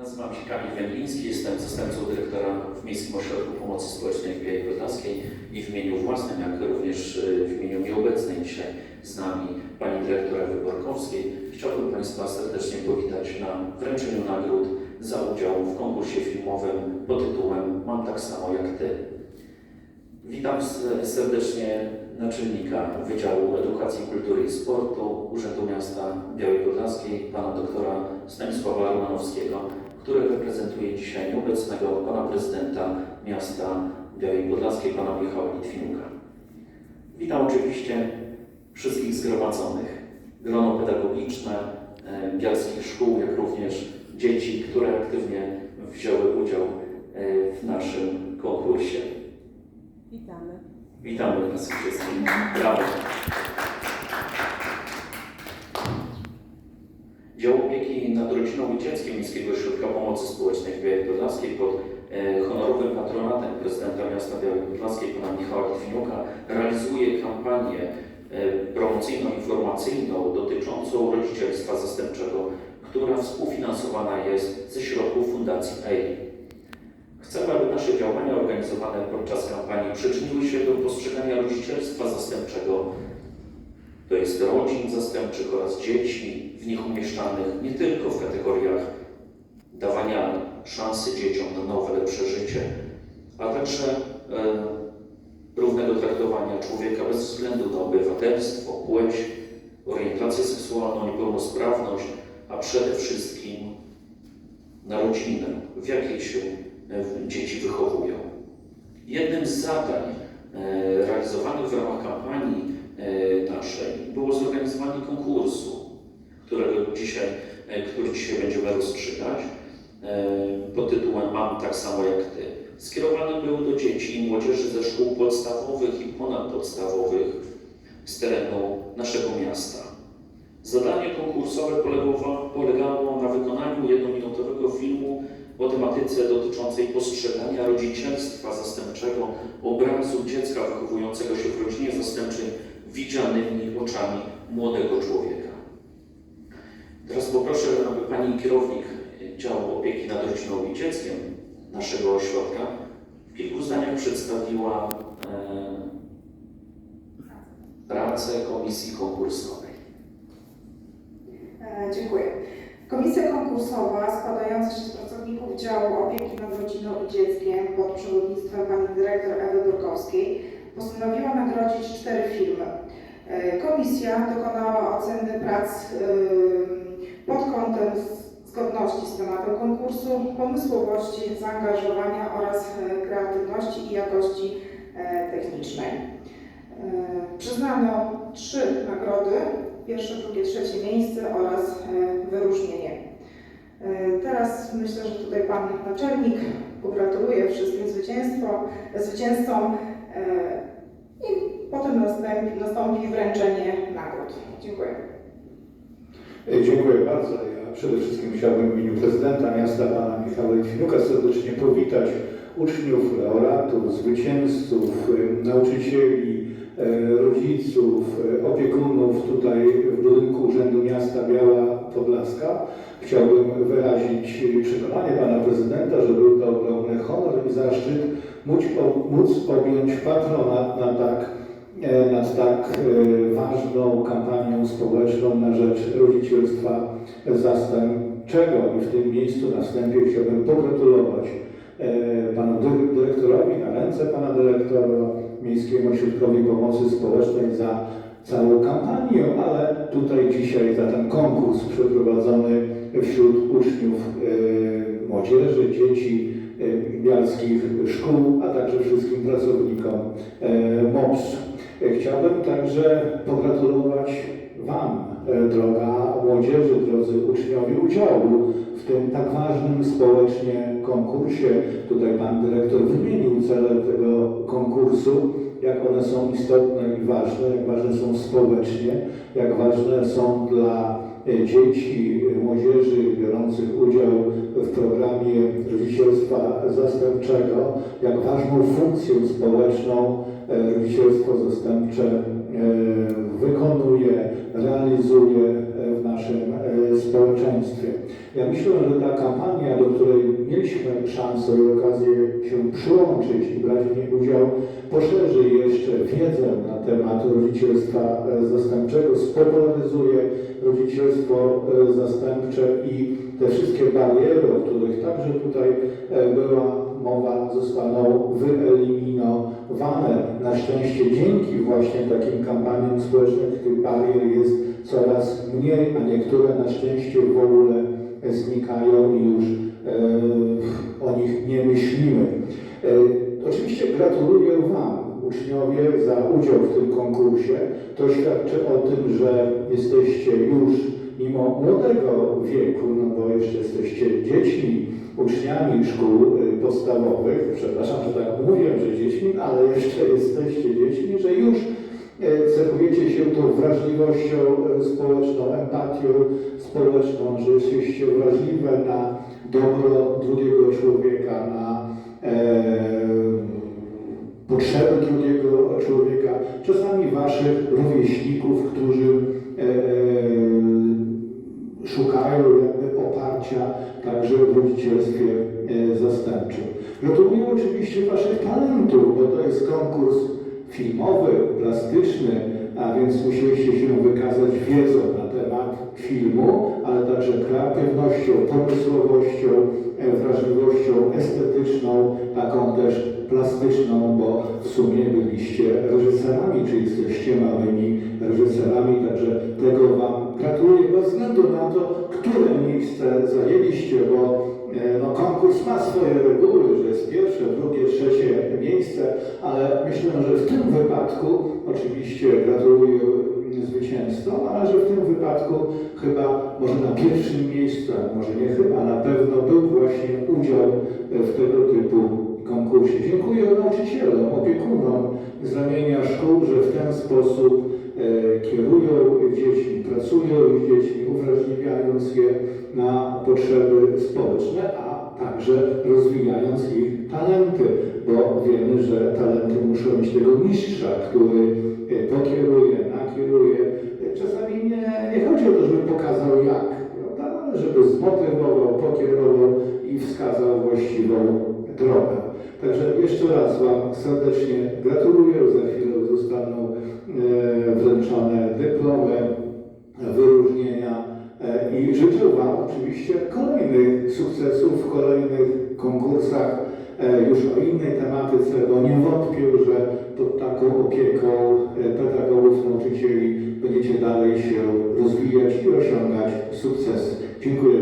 Nazywam się Kamil Węgliński, jestem zastępcą dyrektora w Miejskim Ośrodku Pomocy Społecznej w Białej Podlaskiej i w imieniu własnym, jak również y, w imieniu nieobecnej dzisiaj z nami Pani Dyrektor Ewy Borkowskiej chciałbym Państwa serdecznie powitać na wręczeniu nagród za udział w konkursie filmowym pod tytułem Mam tak samo jak Ty. Witam serdecznie naczelnika Wydziału Edukacji, Kultury i Sportu Urzędu Miasta Białej Podlaskiej, pana doktora Stanisława Romanowskiego, który reprezentuje dzisiaj nieobecnego pana prezydenta miasta Białej Podlaskiej, pana Michała Litwinuka. Witam oczywiście wszystkich zgromadzonych, grono pedagogiczne e, bialskich szkół, jak również dzieci, które aktywnie wzięły udział e, w naszym konkursie. Witamy. Witamy Was wszystkich. Brawo. Dział opieki nad rodziną i dzieckiem Miejskiego Ośrodka Pomocy Społecznej w Białej Podlaskiej pod e, honorowym patronatem prezydenta miasta Białej Podlaskiej, pana Michała Litwiniuka, realizuje kampanię e, promocyjno-informacyjną dotyczącą rodzicielstwa zastępczego, która współfinansowana jest ze środków Fundacji EI. Chcemy, aby nasze działania organizowane podczas kampanii przyczyniły się do postrzegania rodzicielstwa zastępczego, to jest rodzin zastępczych oraz dzieci w nich umieszczanych nie tylko w kategoriach dawania szansy dzieciom na nowe, lepsze życie, a także e, równego traktowania człowieka bez względu na obywatelstwo, płeć, orientację seksualną, niepełnosprawność, a przede wszystkim na rodzinę, w jakiej się e, dzieci wychowują. Jednym z zadań e, realizowanych w ramach kampanii naszej było zorganizowanie konkursu, którego dzisiaj, e, który dzisiaj będziemy rozstrzygać e, pod tytułem Mam tak samo jak Ty. Skierowany był do dzieci i młodzieży ze szkół podstawowych i ponadpodstawowych z terenu naszego miasta. Zadanie konkursowe polegało na wykonaniu jednominutowego filmu o tematyce dotyczącej postrzegania rodzicielstwa zastępczego, obrazu dziecka wychowującego się w rodzinie zastępczej widzianymi oczami młodego człowieka. Teraz poproszę, aby Pani kierownik działu opieki nad rodziną i dzieckiem naszego ośrodka w kilku zdaniach przedstawiła e, pracę komisji konkursowej. E, Dziękuję. Komisja konkursowa składająca się z pracowników działu opieki nad rodziną i dzieckiem pod przewodnictwem pani dyrektor Ewy Burkowskiej postanowiła nagrodzić cztery filmy. E, Komisja dokonała oceny prac e, pod kątem zgodności z tematem konkursu, pomysłowości, zaangażowania oraz e, kreatywności i jakości technicznej. Przyznano trzy nagrody pierwsze, drugie, trzecie miejsce oraz wyróżnienie. Teraz myślę, że tutaj Pan Naczelnik pogratuluje wszystkim zwycięstwo, zwycięzcom potem nastąpi, nastąpi wręczenie nagród. Dziękuję. E, Dziękuję bardzo. Ja przede wszystkim chciałbym w imieniu prezydenta miasta pana Michała Litwinuka serdecznie powitać uczniów, laureatów, zwycięzców, e, nauczycieli, e, rodziców, opiekunów tutaj w budynku Urzędu Miasta Biała Podlaska. Chciałbym wyrazić przekonanie pana prezydenta, że był to ogromny honor i zaszczyt móc, móc objąć patronat na tak nad tak e, ważną kampanią społeczną na rzecz rodzicielstwa zastępczego. I w tym miejscu na wstępie chciałbym pogratulować e, panu dy- dyrektorowi, na ręce pana dyrektora Miejskiemu Ośrodkowi Pomocy Społecznej za całą kampanię, ale tutaj dzisiaj za ten konkurs przeprowadzony wśród uczniów, e, młodzieży, dzieci e, bialskich szkół, a także wszystkim pracownikom MOPS. Chciałbym także pogratulować Wam, e, droga młodzieży, drodzy uczniowie, udziału w tym tak ważnym społecznie konkursie. Tutaj Pan Dyrektor wymienił cele tego konkursu, jak one są istotne i ważne, jak ważne są społecznie, jak ważne są dla e, dzieci, e, młodzieży biorących udział w programie rodzicielstwa zastępczego, jak ważną funkcję społeczną rodzicielstwo zastępcze e, wykonuje, realizuje w naszym e, społeczeństwie. Ja myślę, że ta kampania, do której mieliśmy szansę i okazję się przyłączyć i brać w niej udział, poszerzy jeszcze wiedzę na temat rodzicielstwa e, zastępczego, spopularyzuje rodzicielstwo e, zastępcze i te wszystkie bariery, o których także tutaj była mowa, zostaną wyeliminowane. Na szczęście dzięki właśnie takim kampaniom społecznym tych barier jest coraz mniej, a niektóre na szczęście w ogóle znikają i już e, o nich nie myślimy. E, oczywiście gratuluję Wam, uczniowie, za udział w tym konkursie. To świadczy o tym, że jesteście już mimo młodego wieku, no bo jeszcze jesteście dziećmi, uczniami szkół podstawowych, przepraszam, że tak mówię, że dziećmi, ale jeszcze jesteście dziećmi, że już cechujecie się tą wrażliwością y, społeczną, empatią społeczną, że jesteście wrażliwe na dobro drugiego człowieka, na e, potrzeby drugiego człowieka, czasami waszych rówieśników, którzy e, e, szukają jakby oparcia także w rodzicielstwie e, zastępczym. Gratuluję oczywiście Waszych talentów, bo to jest konkurs filmowy, plastyczny, a więc musieliście się wykazać wiedzą na temat filmu, ale także kreatywnością, pomysłowością, e, wrażliwością estetyczną, taką też plastyczną, bo w sumie byliście reżyserami, czy jesteście małymi reżyserami, także tego Wam gratuluję bez względu na to, które miejsce zajęliście, bo no, konkurs ma swoje reguły, że jest pierwsze, drugie, trzecie miejsce, ale myślę, że w tym wypadku oczywiście gratuluję zwycięzcom, ale że w tym wypadku chyba może na pierwszym miejscu, może nie chyba, na pewno był właśnie udział w tego typu konkursie. Dziękuję nauczycielom, opiekunom z ramienia szkół, że w ten sposób talenty, bo wiemy, że talenty muszą mieć tego mistrza, który e, pokieruje, nakieruje. Czasami nie, nie chodzi o to, żeby pokazał jak, prawda? ale żeby zmotywował, pokierował i wskazał właściwą drogę. Także jeszcze raz Wam serdecznie gratuluję. Za chwilę zostaną e, wręczone dyplomy, wyróżnienia e, i życzę Wam oczywiście kolejnych sukcesów w kolejnych konkursach e, już o innej tematyce, bo nie wątpię, że pod opieką e, pedagogów, nauczycieli będziecie dalej się rozwijać i osiągać sukcesy. Dziękuję.